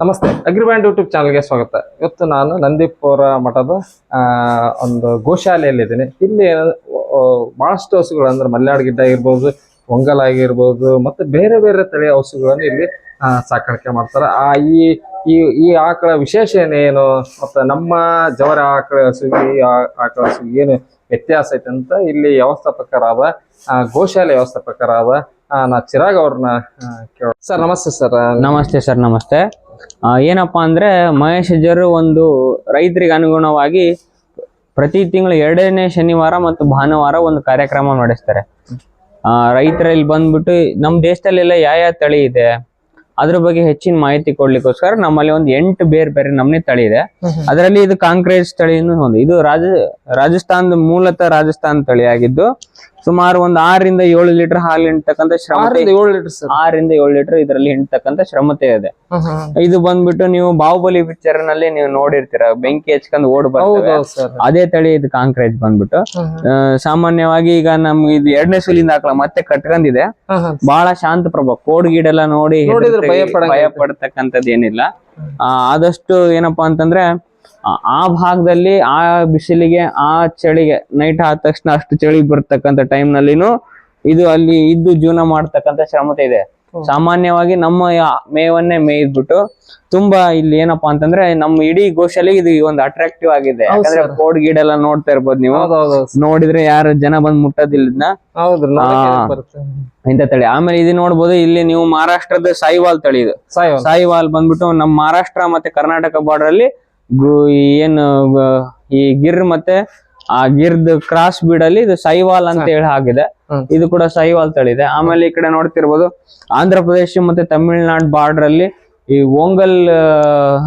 ನಮಸ್ತೆ ಅಗ್ರಿಬ್ಯಾಂಡ್ ಯೂಟ್ಯೂಬ್ ಚಾನಲ್ಗೆ ಸ್ವಾಗತ. ಇವತ್ತು ನಾನು ನಂದೀಪುರ ಮಠದ ಒಂದು ಗೋಶಾಲೆಯಲ್ಲಿದ್ದೀನಿ. ಇಲ್ಲಿ ಭಾಳಷ್ಟು ಹಸುಗಳು, ಅಂದ್ರೆ ಮಲ್ನಾಡ್ ಗಿಡ್ಡ ಆಗಿರ್ಬೋದು ಒಂಗಲ್ ಆಗಿರ್ಬೋದು, ಮತ್ತೆ ಬೇರೆ ಬೇರೆ ತಳಿಯ ಹಸುಗಳನ್ನು ಇಲ್ಲಿ ಸಾಕಾಣಿಕೆ ಮಾಡ್ತಾರೆ. ಆ, ಈ ಈ ಆಕಳ ವಿಶೇಷ ಏನೇನು ಮತ್ತೆ ನಮ್ಮ ಜವರ ಆಕಳ ಹಸುಗೆ ಆಕಳ ಹಸುಗೆ ಏನು ವ್ಯತ್ಯಾಸ ಐತೆ ಅಂತ ಇಲ್ಲಿ ವ್ಯವಸ್ಥಾಪಕರಾದ ಗೋಶಾಲೆ ವ್ಯವಸ್ಥಾಪಕರಾದ ನಾ ಚಿರಾಗ್ ಅವ್ರನ್ನ ಕೇಳ ಸರ್, ನಮಸ್ತೆ ಸರ್. ನಮಸ್ತೆ ಸರ್, ನಮಸ್ತೆ. ಏನಪ್ಪಾ ಅಂದ್ರೆ ಮಹೇಶ್ ಅಜ್ಜರು ಒಂದು ರೈತರಿಗೆ ಅನುಗುಣವಾಗಿ ಪ್ರತಿ ತಿಂಗಳು ಎರಡನೇ ಶನಿವಾರ ಮತ್ತು ಭಾನುವಾರ ಒಂದು ಕಾರ್ಯಕ್ರಮ ನಡೆಸ್ತಾರೆ. ಆ, ರೈತರಲ್ಲಿ ಬಂದ್ಬಿಟ್ಟು ನಮ್ಮ ದೇಶದಲ್ಲೆಲ್ಲ ಯಾವ ಯಾವ ತಳಿ ಇದೆ ಅದ್ರ ಬಗ್ಗೆ ಹೆಚ್ಚಿನ ಮಾಹಿತಿ ಕೊಡ್ಲಿಕ್ಕೋಸ್ಕರ ನಮ್ಮಲ್ಲಿ ಒಂದು ಎಂಟು ಬೇರೆ ಬೇರೆ ನಮ್ನೆ ತಳಿ ಇದೆ. ಅದರಲ್ಲಿ ಇದು ಕಾಂಕ್ರೇಜ್ ತಳಿಯನ್ನು ಒಂದು ಇದು ರಾಜ ರಾಜಸ್ಥಾನದ ಮೂಲತಃ ರಾಜಸ್ಥಾನ ತಳಿ ಆಗಿದ್ದು ಸುಮಾರು ಒಂದು ಆರರಿಂದ ಏಳು ಲೀಟರ್ ಹಾಲು ಹಿಂಡ್ತಕ್ಕಂಥ ಶ್ರಮತೆ ಏಳು ಲೀಟರ್ ಆರರಿಂದ ಏಳು ಲೀಟರ್ ಇದರಲ್ಲಿ ಹಿಂಡ್ತಕ್ಕಂಥ ಶ್ರಮತೆ ಇದೆ ಇದು ಬಂದ್ಬಿಟ್ಟು ನೀವು ಬಾಹುಬಲಿ ಪಿಕ್ಚರ್ನಲ್ಲಿ ನೀವು ನೋಡಿರ್ತೀರ ಬೆಂಕಿ ಹಚ್ಕೊಂಡ್ ಓಡ್ ಬರ್ತದೆ ಅದೇ ತಳಿ ಇದು ಕಾಂಕ್ರೇಜ್ ಬಂದ್ಬಿಟ್ಟು. ಸಾಮಾನ್ಯವಾಗಿ ಈಗ ನಮ್ಗೆ ಇದು ಎರಡನೇ ಸುಲಿಂದ ಹಾಕಲ ಮತ್ತೆ ಕಟ್ಕೊಂಡಿದೆ ಬಹಳ ಶಾಂತ ಪ್ರಭಾವ. ಕೋಡ್ ಗೀಡೆಲ್ಲ ನೋಡಿ ಭಯ ಪಡ್ತಕ್ಕಂಥದ್ದು ಏನಿಲ್ಲ ಆದಷ್ಟು ಏನಪ್ಪಾ ಅಂತಂದ್ರೆ ಆ- ಭಾಗದಲ್ಲಿ ಆ ಬಿಸಿಲಿಗೆ ಆ ಚಳಿಗೆ ನೈಟ್ ಆದ ತಕ್ಷಣ ಅಷ್ಟು ಚಳಿ ಬರ್ತಕ್ಕಂಥ ಟೈಮ್ ನಲ್ಲಿನೂ ಇದು ಅಲ್ಲಿ ಇದ್ದು ಜೀವನ ಮಾಡ್ತಕ್ಕಂಥ ಶ್ರಮತೆ ಇದೆ. ಸಾಮಾನ್ಯವಾಗಿ ನಮ್ಮ ಮೇವನ್ನೇ ಮೇಯ್ದ್ಬಿಟ್ಟು ತುಂಬಾ ಇಲ್ಲಿ ಏನಪ್ಪಾ ಅಂತಂದ್ರೆ ನಮ್ಮ ಇಡೀ ಗೋಶಾಲೆಗೆ ಇದು ಒಂದು ಅಟ್ರಾಕ್ಟಿವ್ ಆಗಿದೆ. ಯಾಕಂದ್ರೆ ಕೋಡ್ ಕೋಡ್ ಗೀಡೆಲ್ಲ ನೋಡ್ತಾ ಇರ್ಬೋದು ನೀವು. ನೋಡಿದ್ರೆ ಯಾರು ಜನ ಬಂದ್ ಮುಟ್ಟೋದಿಲ್ಲ ಇಂತ ತಳಿ. ಆಮೇಲೆ ಇದು ನೋಡ್ಬೋದು ಇಲ್ಲಿ ನೀವು ಮಹಾರಾಷ್ಟ್ರದ ಸಾಯಿವಾಲ್ ತಳಿ ಇದು. ಸಾಯಿವಾಲ್ ಬಂದ್ಬಿಟ್ಟು ನಮ್ಮ ಮಹಾರಾಷ್ಟ್ರ ಮತ್ತೆ ಕರ್ನಾಟಕ ಬಾರ್ಡರ್ ಅಲ್ಲಿ ಗು- ಏನು ಈ ಗಿರ್ ಮತ್ತೆ ಆ ಗಿರ್ದ್ ಕ್ರಾಸ್ ಬೀಡ್ ಅಲ್ಲಿ ಇದು ಸೈವಾಲ್ ಅಂತ ಹೇಳಿ ಆಗಿದೆ ಇದು ಕೂಡ ಸೈವಾಲ್ ತಳಿ ಇದೆ ಆಮೇಲೆ ಈ ಕಡೆ ನೋಡ್ತಿರ್ಬೋದು ಆಂಧ್ರ ಪ್ರದೇಶ ಮತ್ತೆ ತಮಿಳ್ನಾಡು ಬಾರ್ಡರ್ ಅಲ್ಲಿ ಈ ಓಂಗಲ್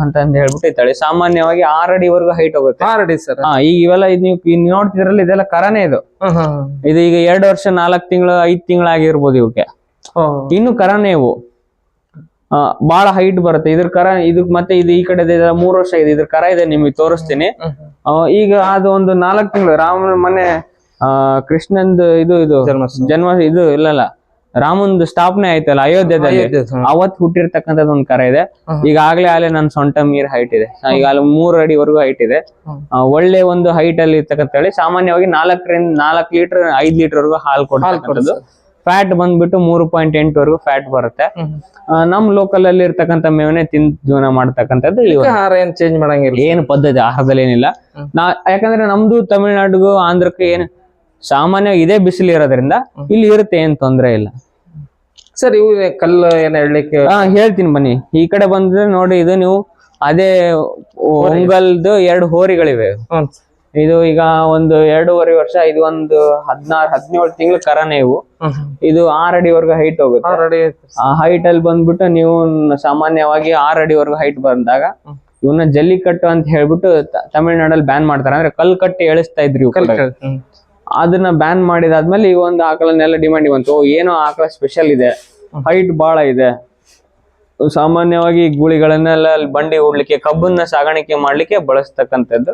ಅಂತ ಹೇಳ್ಬಿಟ್ಟು ಈ ತಳಿ. ಸಾಮಾನ್ಯವಾಗಿ ಆರ್ ಅಡಿವರೆಗೂ ಹೈಟ್ ಹೋಗುತ್ತೆ. ಆರಡಿ ಸರ್. ಹಾ ಈಗ ಇವೆಲ್ಲ ನೀವು ನೋಡ್ತಿರಲ್ಲ ಇದೆಲ್ಲ ಕರನೇ ಇದು. ಇದು ಈಗ ಎರಡು ವರ್ಷ ನಾಲ್ಕು ತಿಂಗಳು ಐದ್ ತಿಂಗಳಾಗಿರ್ಬೋದು ಇವಕ್ಕೆ. ಇನ್ನು ಕರನೇ ಇವು. ಬಹಳ ಹೈಟ್ ಬರುತ್ತೆ. ಇದ್ರ ಕರ ಇದಕ್ ಮತ್ತೆ ಇದು ಈ ಕಡೆ ಇದೆ, ಮೂರ್ ವರ್ಷ ಇದೆ. ಇದ್ರ ಕರ ಇದೆ ನಿಮಗೆ ತೋರಿಸ್ತೀನಿ. ಈಗ ಅದು ಒಂದು ನಾಲ್ಕು ತಿಂಗಳು ರಾಮನ ಮನೆ ಆ ಕೃಷ್ಣಂದು ಇದು ಇದು. ಜನ್ಮ ಇದು ಇಲ್ಲಲ್ಲ ರಾಮಂದು ಸ್ಥಾಪನೆ ಆಯ್ತಲ್ಲ ಅಯೋಧ್ಯದಲ್ಲಿ. ಅವತ್ ಹುಟ್ಟಿರ್ತಕ್ಕಂಥದ್ದು ಒಂದು ಕರ ಇದೆ. ಈಗಾಗ್ಲೇ ಅಲ್ಲೇ ನನ್ನ ಸೊಂಟ ಮೀರ್ ಹೈಟ್ ಇದೆ. ಈಗ ಅಲ್ಲಿ ಮೂರ್ ಅಡಿವರೆಗೂ ಹೈಟ್ ಇದೆ. ಒಳ್ಳೆ ಒಂದು ಹೈಟ್ ಅಲ್ಲಿ ಇರ್ತಕ್ಕಂಥ ಹೇಳಿ ಸಾಮಾನ್ಯವಾಗಿ ನಾಲ್ಕರಿಂದ ನಾಲ್ಕು ಲೀಟರ್ ಐದ್ ಲೀಟರ್ ವರೆಗೂ ಹಾಲು ಕೊಡ್ತಕ್ಕಂಥದ್ದು. ಫ್ಯಾಟ್ ಬಂದ್ಬಿಟ್ಟು ಮೂರು ಪಾಯಿಂಟ್ ಎಂಟು ವರೆಗೂ ಫ್ಯಾಟ್ ಬರುತ್ತೆ ನಮ್ ಲೋಕಲ್ ಅಲ್ಲಿ ಇರ್ತಕ್ಕಂಥ ಮೇವನೆ ತಿಂದು ಜೀವನ ಮಾಡ್ತಕ್ಕಂಥದ್ದು ಆಹಾರ ಏನ್ ಚೇಂಜ್ ಮಾಡಂಗಿಲ್ಲ. ಏನು ಪದ್ಧತಿ ಆಹಾರದಲ್ಲಿ ಏನಿಲ್ಲ. ನಾ ಯಾಕಂದ್ರೆ ನಮ್ದು ತಮಿಳ್ನಾಡಿಗೂ ಆಂಧ್ರಕ್ಕೂ ಏನು ಸಾಮಾನ್ಯ ಇದೇ ಬಿಸಿಲು ಇರೋದ್ರಿಂದ ಇಲ್ಲಿ ಇರುತ್ತೆ ಏನ್ ತೊಂದರೆ ಇಲ್ಲ. ಸರ್ ಇವು ಕಲ್ಲು ಏನ್ ಹೇಳಲಿಕ್ಕೆ ಹಾ ಹೇಳ್ತೀನಿ ಬನ್ನಿ. ಈ ಕಡೆ ಬಂದ್ರೆ ನೋಡಿ ಇದು ನೀವು ಅದೇ ಒಂಗಲ್ದು ಎರಡು ಹೋರಿಗಳಿವೆ. ಇದು ಈಗ ಒಂದು ಎರಡೂವರೆ ವರ್ಷ ಇದು ಒಂದು ಹದಿನಾರು ಹದಿನೇಳು ತಿಂಗಳು ಕರನೇ ಇವು. ಇದು ಆರ್ ಅಡಿವರೆಗೂ ಹೈಟ್ ಹೋಗುತ್ತೆ. ಆ ಹೈಟ್ ಅಲ್ಲಿ ಬಂದ್ಬಿಟ್ಟು ನೀವು ಸಾಮಾನ್ಯವಾಗಿ ಆರ್ ಅಡಿವರೆಗೂ ಹೈಟ್ ಬಂದಾಗ ಇವನ್ನ ಜಲ್ಲಿಕಟ್ಟು ಅಂತ ಹೇಳ್ಬಿಟ್ಟು ತಮಿಳ್ನಾಡಲ್ಲಿ ಬ್ಯಾನ್ ಮಾಡ್ತಾರೆ. ಅಂದ್ರೆ ಕಲ್ ಕಟ್ಟಿ ಎಳಿಸ್ತಾ ಇದ್ರಿ. ಅದನ್ನ ಬ್ಯಾನ್ ಮಾಡಿದಾದ್ಮೇಲೆ ಈ ಒಂದು ಆಕಳನ್ನೆಲ್ಲ ಡಿಮ್ಯಾಂಡ್ ಬಂತು. ಏನೋ ಆಕಳ ಸ್ಪೆಷಲ್ ಇದೆ. ಹೈಟ್ ಬಹಳ ಇದೆ. ಸಾಮಾನ್ಯವಾಗಿ ಗುಳಿಗಳನ್ನೆಲ್ಲ ಅಲ್ಲಿ ಬಂಡಿ ಹೂಡ್ಲಿಕ್ಕೆ ಕಬ್ಬನ್ನ ಸಾಗಾಣಿಕೆ ಮಾಡ್ಲಿಕ್ಕೆ ಬಳಸ್ತಕ್ಕಂಥದ್ದು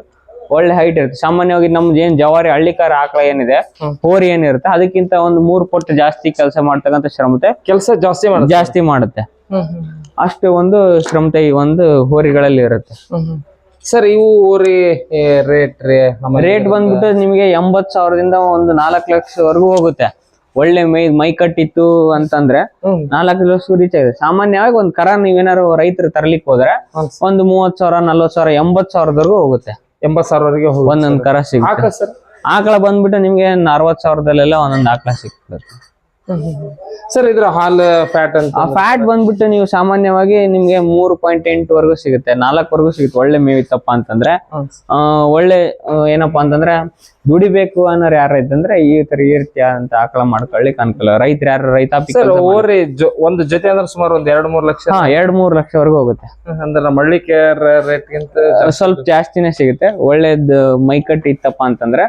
ಒಳ್ಳೆ ಹೈಟ್ ಇರುತ್ತೆ. ಸಾಮಾನ್ಯವಾಗಿ ನಮ್ದು ಏನ್ ಜವಾರಿ ಹಳ್ಳಿಕಾರ ಆಕಳ ಏನಿದೆ. ಹೋರಿ ಏನಿರುತ್ತೆ ಅದಕ್ಕಿಂತ ಒಂದು ಮೂರು ಪಟ್ಟು ಜಾಸ್ತಿ ಕೆಲಸ ಮಾಡ್ತಕ್ಕಂಥ ಶ್ರಮತೆ ಕೆಲಸ ಜಾಸ್ತಿ ಜಾಸ್ತಿ ಮಾಡುತ್ತೆ. ಅಷ್ಟು ಒಂದು ಶ್ರಮತೆ ಈ ಒಂದು ಹೋರಿಗಳಲ್ಲಿ ಇರುತ್ತೆ. ಸರ್ ಇವು ಹೋರಿ ರೇಟ್ ರೇಟ್ ಬಂದ್ಬಿಟ್ಟು ನಿಮಗೆ ಎಂಬತ್ ಸಾವಿರದಿಂದ ಒಂದು ನಾಲ್ಕು ಲಕ್ಷವರೆಗೂ ಹೋಗುತ್ತೆ. ಒಳ್ಳೆ ಮೈ ಮೈ ಕಟ್ಟಿತ್ತು ಅಂತಂದ್ರೆ. ನಾಲ್ಕು ಲಕ್ಷ ರೀಚ್ ಆಗಿದೆ. ಸಾಮಾನ್ಯವಾಗಿ ಒಂದ್ ಕರ ನೀವೇನಾರು ರೈತರು ತರ್ಲಿಕ್ಕೆ ಹೋದ್ರೆ ಒಂದು ಮೂವತ್ ಸಾವಿರ ನಲ್ವತ್ ಸಾವಿರ ಎಂಬತ್ ಸಾವಿರದವರೆಗೂ ಹೋಗುತ್ತೆ. ಎಂಬತ್ ಸಾವಿರವರೆಗೆ ಒಂದೊಂದು ಕರ ಸಿಗುತ್ತೆ. ಆಕಳ ಬಂದ್ಬಿಟ್ಟು ನಿಮ್ಗೆ ಅರವತ್ ಸಾವಿರದಲ್ಲೆಲ್ಲ ಒಂದೊಂದ್ ಆಕಳ ಸಿಗ್ತದೆ. ಸರ್ ಇದ್ರ ಹಾಲ್ ಫ್ಯಾಟ್ ಅಂತ ಆ ಫ್ಯಾಟ್ ಬಂದ್ಬಿಟ್ಟು ನೀವು ಸಾಮಾನ್ಯವಾಗಿ ನಿಮ್ಗೆ ಮೂರು ಪಾಯಿಂಟ್ ಎಂಟು ವರೆಗೂ ಸಿಗುತ್ತೆ. ನಾಲ್ಕವರೆಗೂ ಸಿಗುತ್ತೆ. ಒಳ್ಳೆ ಮೇವಿತ್ತಪ್ಪ ಅಂತಂದ್ರೆ. ಒಳ್ಳೆ ಏನಪ್ಪಾ ಅಂತಂದ್ರೆ ದುಡಿಬೇಕು ಅನ್ನೋರು ಯಾರು ಇದ್ದಂದ್ರೆ ಈ ತರ ಈ ರೀತಿಯ ಅಂತ ಆಕಳ ಮಾಡ್ಕೊಳ್ಳಿಕ್ ಅನ್ಕಲ್ಲ. ರೈತರು ಯಾರು ರೈತಾಪಿ ಒಂದು ಜೊತೆ ಅಂದ್ರೆ ಸುಮಾರು ಒಂದ್ ಎರಡ್ ಮೂರ್ ಲಕ್ಷ? ಎರಡ್ ಮೂರ್ ಲಕ್ಷವರೆಗೂ ಹೋಗುತ್ತೆ. ಅಂದ್ರೆ ನಮ್ಮ ಹಳ್ಳಿ ಕೇರ್ ರೇಟ್ ಗಿಂತ ಸ್ವಲ್ಪ ಜಾಸ್ತಿನೇ ಸಿಗುತ್ತೆ. ಒಳ್ಳೇದ್ ಮೈಕಟ್ಟು ಇತ್ತಪ್ಪ ಅಂತಂದ್ರೆ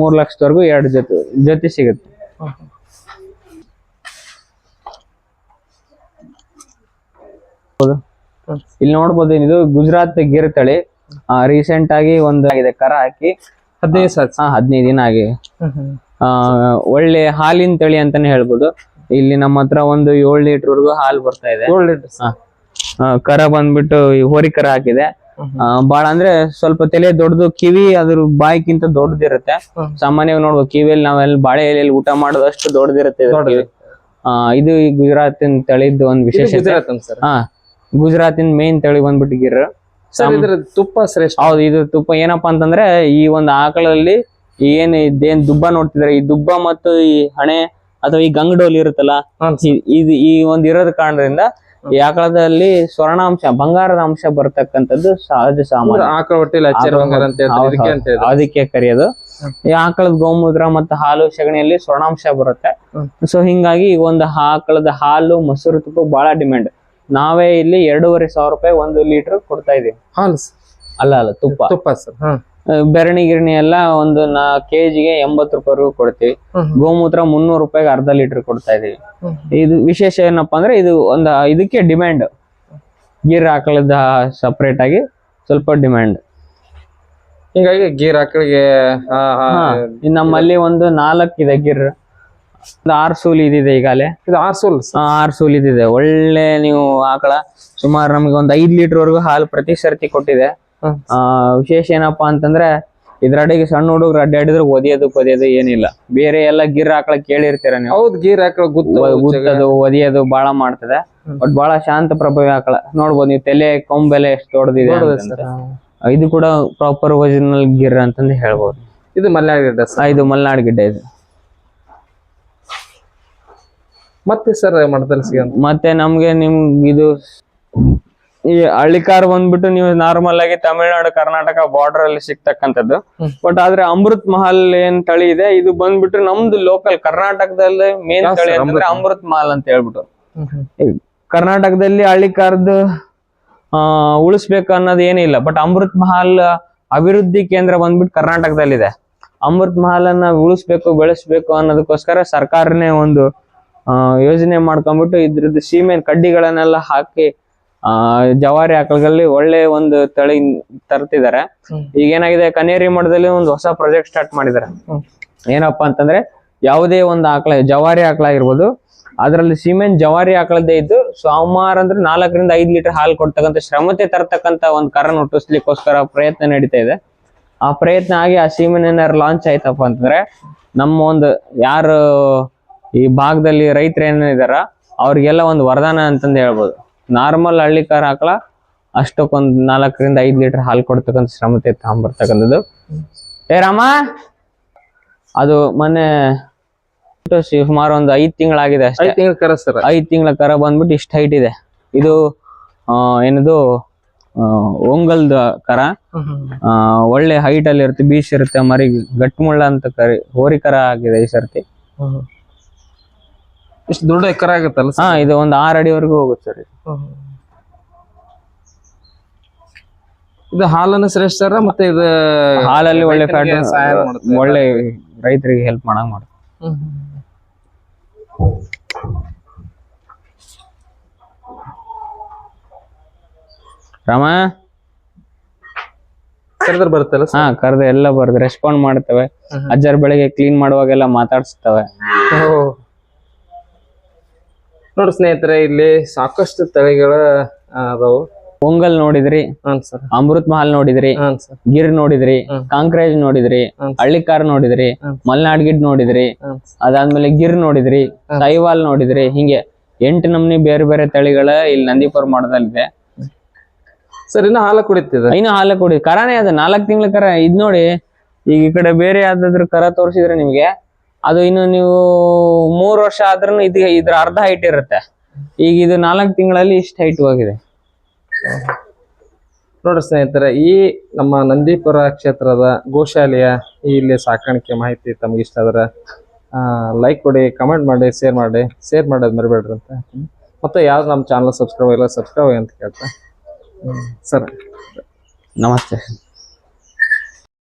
ಮೂರ್ ಲಕ್ಷದವರೆಗೂ ಎರಡು ಜೊತೆ ಜೊತೆ ಸಿಗುತ್ತೆ. ಇಲ್ಲಿ ನೋಡ್ಬೋದು ಇದು ಗುಜರಾತ್ ಗಿರ್ ತಳಿ ರೀಸೆಂಟ್ ಆಗಿ ಒಂದು ಆಗಿದೆ ಕರ ಹಾಕಿ. ಹದಿನೈದು ಸಾವಿರ ಹಾ ಹದಿನೈದು ದಿನ ಆಗಿದೆ. ಒಳ್ಳೆ ಹಾಲಿನ ತಳಿ ಅಂತಾನೆ ಹೇಳ್ಬೋದು. ಇಲ್ಲಿ ನಮ್ಮ ಹತ್ರ ಒಂದು ಏಳು ಲೀಟರ್ ವರೆಗೂ ಹಾಲು ಬರ್ತಾ ಇದೆ. ಕರ ಬಂದ್ಬಿಟ್ಟು ಹೋರಿ ಕರ ಹಾಕಿದೆ. ಬಾಳ ಅಂದ್ರೆ ಸ್ವಲ್ಪ ತಲೆ ದೊಡ್ಡದು ಕಿವಿ ಅದ್ರ ಬಾಯಿಗಿಂತ ದೊಡ್ಡದಿರುತ್ತೆ. ಸಾಮಾನ್ಯವಾಗಿ ನೋಡ್ಬೋದು ಕಿವಿಯಲ್ಲಿ ನಾವೆಲ್ಲ ಬಾಳೆ ಎಲೆಯಲ್ಲಿ ಊಟ ಮಾಡೋದಷ್ಟು ದೊಡ್ಡದಿರುತ್ತೆ ಇದು ಗುಜರಾತಿನ ತಳಿದ್ದು ಒಂದು ವಿಶೇಷ ವಿಶೇಷತೆ ಹಾ ಗುಜರಾತಿನ ಮೇನ್ ತಳಿ ಬಂದ್ಬಿಟ್ಟು ಗಿರ್ ತುಪ್ಪ ಶ್ರೇಷ್ಠ. ಹೌದು ಇದು ತುಪ್ಪ ಏನಪ್ಪಾ ಅಂತಂದ್ರೆ ಈ ಒಂದು ಆಕಳಲ್ಲಿ ಏನ್ ಇದೇನ್ ದುಬ್ಬ ನೋಡ್ತಿದ್ರೆ ಈ ದುಬ್ಬ ಮತ್ತು ಈ ಹಣೆ ಅಥವಾ ಈ ಗಂಗಡೋಲ್ ಇರುತ್ತಲ್ಲ ಇದು ಈ ಒಂದ್ ಇರೋದ್ ಕಾರಣದಿಂದ ಈ ಆಕಳದಲ್ಲಿ ಸ್ವರ್ಣಾಂಶ ಬಂಗಾರದ ಅಂಶ ಬರ್ತಕ್ಕಂಥದ್ದು ಸಹಜ ಸಾಮಾನ್ಯ. ಆಕಳ ಹೊಟ್ಟಿಲಿ ಅದಕ್ಕೆ ಕರೆಯೋದು. ಈ ಆಕಳದ ಗೋಮೂತ್ರ ಮತ್ತು ಹಾಲು ಸಗಣಿಯಲ್ಲಿ ಸ್ವರ್ಣಾಂಶ ಬರುತ್ತೆ. ಸೊ ಹಿಂಗಾಗಿ ಈ ಒಂದು ಆಕಳದ ಹಾಲು ಮೊಸರು ತುಪ್ಪ ಬಹಳ ಡಿಮ್ಯಾಂಡ್ ನಾವೇ ಇಲ್ಲಿ ಎರಡೂವರೆ ಸಾವಿರ ರೂಪಾಯಿ ಒಂದು ಲೀಟರ್ ಕೊಡ್ತಾ ಇದೀವಿ. ಹಾಲು ಅಲ್ಲ ಅಲ್ಲ ತುಪ್ಪ. ತುಪ್ಪ ಸರ್ ಬೆರಣಿ ಗಿರಣಿ ಎಲ್ಲ ಒಂದು ನಾ ಕೆಜಿಗೆ ಎಂಬತ್ತು ರೂಪಾಯಿವರೆಗೂ ಕೊಡ್ತೀವಿ. ಗೋಮೂತ್ರ ಮುನ್ನೂರು ರೂಪಾಯಿಗೆ ಅರ್ಧ ಲೀಟರ್ ಕೊಡ್ತಾ ಇದೀವಿ. ಇದು ವಿಶೇಷ ಏನಪ್ಪಾ ಅಂದ್ರೆ ಇದು ಒಂದು ಇದಕ್ಕೆ ಡಿಮ್ಯಾಂಡ್ ಗೀರ್ ಹಾಕಳದ ಸಪ್ರೇಟ್ ಆಗಿ ಸ್ವಲ್ಪ ಡಿಮ್ಯಾಂಡ್ ಹಿಂಗಾಗಿ ಗೀರ್ ಹಾಕಳಿಗೆ ಹಾ ಹಾ ನಮ್ಮಲ್ಲಿ ಒಂದು ನಾಲ್ಕು ಇದೆ ಗಿರ್. ಆರು ಸೂಲ್ ಇದಿದೆ ಈಗಲೇ ಇದು ಆರು ಸೂಲ್. ಇದಿದೆ. ಒಳ್ಳೆ ನೀವು ಆಕಳ. ಸುಮಾರು ನಮ್ಗೆ ಒಂದು ಐದ್ ಲೀಟರ್ ವರೆಗೂ ಹಾಲು ಪ್ರತಿ ಸರ್ತಿ ಕೊಟ್ಟಿದೆ. ಆ ವಿಶೇಷ ಏನಪ್ಪಾ ಅಂತಂದ್ರೆ ಇದ್ರಡಿಗೆ ಸಣ್ಣ ಹುಡುಗರು ಅಡ್ಡಾಡಿದ್ರೆ ಒದಿಯೋದು ಪದಿಯೋದು ಏನಿಲ್ಲ. ಬೇರೆ ಎಲ್ಲ ಗಿರ್ ಆಕಳ ಕೇಳಿರ್ತೀರ ನೀವು. ಹೌದು ಗೀರ್ ಆಕಳ ಒ- ಗುತ್ತದು ಒದಿಯೋದು ಬಹಳ ಮಾಡ್ತದೆ. ಬಟ್ ಬಹಳ ಶಾಂತ ಪ್ರಭಾವಿ ಆಕಳ. ನೋಡ್ಬೋದು ನೀವು ತಲೆ ಕೊಂಬೆಲೆ ಎಷ್ಟು ದೊಡ್ಡದಿದೆ ಇದು ಕೂಡ ಪ್ರಾಪರ್ ಒರಿಜಿನಲ್ ಗಿರ್ ಅಂತಂದು ಹೇಳ್ಬೋದು. ಇದು ಮಲ್ನಾಡ್ ಗಿಡ್ಡ ಇದು ಮಲ್ನಾಡ್ ಗಿಡ್ಡ ಇದು. ಮತ್ತೆ ಸರ್ ಮಾಡ್ತಾರೆ ಸಿಗಂತ ಮತ್ತೆ ನಮ್ಗೆ ನಿಮ್ಗೆ ಇದು ಈ ಹಳ್ಳಿಕಾರ್ ಬಂದ್ಬಿಟ್ಟು ನೀವು ನಾರ್ಮಲ್ ಆಗಿ ತಮಿಳ್ನಾಡು ಕರ್ನಾಟಕ ಬಾರ್ಡರ್ ಅಲ್ಲಿ ಸಿಗ್ತಕ್ಕಂಥದ್ದು. ಬಟ್ ಆದ್ರೆ ಅಮೃತ್ ಮಹಲ್ ಏನ್ ತಳಿ ಇದೆ ಇದು ಬಂದ್ಬಿಟ್ಟು ನಮ್ದು ಲೋಕಲ್ ಕರ್ನಾಟಕದಲ್ಲಿ ಮೇನ್ ತಳಿ? ಅಂತಂದ್ರೆ ಅಮೃತ್ ಮಹಲ್ ಅಂತ ಹೇಳ್ಬಿಟ್ಟು. ಕರ್ನಾಟಕದಲ್ಲಿ ಹಳ್ಳಿಕಾರ್ದು ಆ ಉಳಿಸ್ಬೇಕು ಅನ್ನೋದು ಏನಿಲ್ಲ ಬಟ್ ಅಮೃತ್ ಮಹಲ್ ಅಭಿವೃದ್ಧಿ ಕೇಂದ್ರ ಬಂದ್ಬಿಟ್ಟು ಕರ್ನಾಟಕದಲ್ಲಿದೆ. ಅಮೃತ್ ಮಹಲ್ ಅನ್ನ ಉಳಿಸ್ಬೇಕು ಬೆಳೆಸ್ಬೇಕು ಅನ್ನೋದಕ್ಕೋಸ್ಕರ ಸರ್ಕಾರನೇ ಒಂದು ಯೋಜನೆ ಮಾಡ್ಕೊಂಡ್ಬಿಟ್ಟು ಇದ್ರದ್ದು ಸೀಮೆನ್ ಕಡ್ಡಿಗಳನ್ನೆಲ್ಲ ಹಾಕಿ ಆ ಜವಾರಿ ಆಕಳಗಳಲ್ಲಿ ಒಳ್ಳೆ ಒಂದು ತಳಿ ತರ್ತಿದ್ದಾರೆ. ಈಗ ಏನಾಗಿದೆ ಕನೇರಿ ಮಠದಲ್ಲಿ ಒಂದು ಹೊಸ ಪ್ರಾಜೆಕ್ಟ್ ಸ್ಟಾರ್ಟ್ ಮಾಡಿದ್ದಾರೆ. ಏನಪ್ಪಾ ಅಂತಂದ್ರೆ ಯಾವುದೇ ಒಂದು ಆಕಳ ಜವಾರಿ ಆಕಳ ಆಗಿರ್ಬೋದು ಅದರಲ್ಲಿ ಸಿಮೆಂಟ್ ಜವಾರಿ ಆಕಳದ್ದೇ ಇದ್ದು ಸೋಮವಾರ ಅಂದ್ರೆ ನಾಲ್ಕರಿಂದ ಐದು ಲೀಟರ್ ಹಾಲು ಕೊಡ್ತಕ್ಕಂತ ಶ್ರಮತೆ ತರ್ತಕ್ಕಂಥ ಒಂದು ಕರನ್ ಹುಟ್ಟಿಸ್ಲಿಕ್ಕೋಸ್ಕರ ಪ್ರಯತ್ನ ನಡೀತಾ ಇದೆ ಆ ಪ್ರಯತ್ನ ಆಗಿ ಆ ಸೀಮೆನ್ ಏನಾರು ಲಾಂಚ್ ಆಯ್ತಪ್ಪ ಅಂತಂದ್ರೆ ನಮ್ಮ ಒಂದು ಯಾರು ಈ ಭಾಗದಲ್ಲಿ ರೈತರು ಏನಿದಾರ ಅವ್ರಿಗೆಲ್ಲ ಒಂದು ವರದಾನ ಅಂತಂದು ಹೇಳ್ಬೋದು. ನಾರ್ಮಲ್ ಹಳ್ಳಿ ಕಾರ್ ಆಕಳ ಅಷ್ಟಕ್ಕೊಂದು ನಾಲ್ಕರಿಂದ ಐದ್ ಲೀಟರ್ ಹಾಲು ಕೊಡ್ತಕ್ಕಂಥ ಶ್ರಮತೆ ತಗೊಂಬರ್ತಕ್ಕಂಥದ್ದು ಏ ರಾಮ ಅದು ಮೊನ್ನೆ ಸುಮಾರು ಒಂದು ಐದ್ ತಿಂಗಳಾಗಿದೆ ಅಷ್ಟೇ. ಐದ್ ತಿಂಗಳ ಕರ ಸರ್. ಐದ್ ತಿಂಗಳ ಕರ ಬಂದ್ಬಿಟ್ಟು ಇಷ್ಟ ಹೈಟ್ ಇದೆ. ಇದು ಏನದು ಒಂಗಲ್ದ ಕರ. ಒಳ್ಳೆ ಹೈಟ್ ಅಲ್ಲಿ ಇರುತ್ತೆ ಬೀಸ್ ಇರುತ್ತೆ ಮರಿ ಗಟ್ಟಿಮುಳ್ಳ ಅಂತ ಕರಿ ಹೋರಿ ಕರ ಆಗಿದೆ ಈ ಸರ್ತಿ. ಇಷ್ಟು ದೊಡ್ಡ ಎಕರ ಆಗುತ್ತಲ್ಲ ಹಾ ಇದು ಒಂದು ಆರ್ ಅಡಿವರೆಗೂ ಹೋಗುತ್ತೆ ಸರ್ ಇದು. ಹಾಲನ್ನು ಶ್ರೇಷ್ಠ ಸರ್? ಮತ್ತೆ ಇದು ಹಾಲಲ್ಲಿ ಒಳ್ಳೆ ಫ್ಯಾಟ್. ಒಳ್ಳೆ ರೈತರಿಗೆ ಹೆಲ್ಪ್ ಮಾಡಂಗ್ ಮಾಡುತ್ತೆ. ರಾಮ? ಕರೆದ್ರೆ ಬರುತ್ತಲ್ಲ ಹಾ ಕರೆದು ಎಲ್ಲ ಬರ್ದು. ರೆಸ್ಪಾಂಡ್ ಮಾಡ್ತವೆ. ಅಜ್ಜರ್ ಬೆಳಿಗ್ಗೆ ಕ್ಲೀನ್ ಮಾಡುವಾಗೆಲ್ಲ ಮಾತಾಡ್ಸ್ತವೆ. ನೋಡಿ ಸ್ನೇಹಿತರೆ ಇಲ್ಲಿ ಸಾಕಷ್ಟು ತಳಿಗಳ ಅದಾವ. ಪೊಂಗಲ್ ನೋಡಿದ್ರಿ ಸರ್. ಅಮೃತ್ ಮಹಲ್ ನೋಡಿದ್ರಿ ಗಿರ್ ನೋಡಿದ್ರಿ. ಕಾಂಕ್ರೇಜ್ ನೋಡಿದ್ರಿ. ಹಳ್ಳಿಕಾರ್ ನೋಡಿದ್ರಿ. ಮಲ್ನಾಡ್ ಗಿಡ್ ನೋಡಿದ್ರಿ ಅದಾದ್ಮೇಲೆ ಗಿರ್ ನೋಡಿದ್ರಿ ಸೈವಾಲ್ ನೋಡಿದ್ರಿ ಹಿಂಗೆ ಎಂಟು ನಮ್ನಿ ಬೇರೆ ಬೇರೆ ತಳಿಗಳ ಇಲ್ಲಿ ನಂದಿಪುರ ಮಾಡದಲ್ಲಿದೆ. ಸರ್ ಇನ್ನು ಹಾಲು ಕುಡಿತಿದೆ ಇನ್ನು ಹಾಲು ಕುಡಿ ಕರಾನೇ ಅದ ನಾಲ್ಕು ತಿಂಗಳ ಕರ ಇದ್ ನೋಡಿ ಈಗ ಈ ಕಡೆ ಬೇರೆ ಯಾವ್ದಾದ್ರು ಕರ ತೋರಿಸಿದ್ರೆ ನಿಮ್ಗೆ ಅದು ಇನ್ನು ನೀವು ಮೂರು ವರ್ಷ ಆದ್ರೂ ಇದು ಇದ್ರ ಅರ್ಧ ಹೈಟ್ ಇರುತ್ತೆ. ಈಗ ಇದು ನಾಲ್ಕು ತಿಂಗಳಲ್ಲಿ ಇಷ್ಟು ಹೈಟ್ ಹೋಗಿದೆ. ನೋಡಿ ಸ್ನೇಹಿತರೆ ಈ ನಮ್ಮ ನಂದೀಪುರ ಕ್ಷೇತ್ರದ ಗೋಶಾಲೆಯ ಇಲ್ಲಿ ಸಾಕಾಣಿಕೆ ಮಾಹಿತಿ ತಮಗೆ ಇಷ್ಟ ಆದ್ರೆ ಲೈಕ್ ಕೊಡಿ ಕಮೆಂಟ್ ಮಾಡಿ ಶೇರ್ ಮಾಡಿ ಶೇರ್ ಮಾಡೋದು ಮರಿಬೇಡ್ರಿ ಅಂತ ಮತ್ತೆ ಯಾವ್ದು ನಮ್ಮ ಚಾನಲ್ ಸಬ್ಸ್ಕ್ರೈಬ್ ಇಲ್ಲ ಸಬ್ಸ್ಕ್ರೈಬ್ ಅಂತ ಕೇಳ್ತಾ. ಸರ್. ನಮಸ್ತೆ.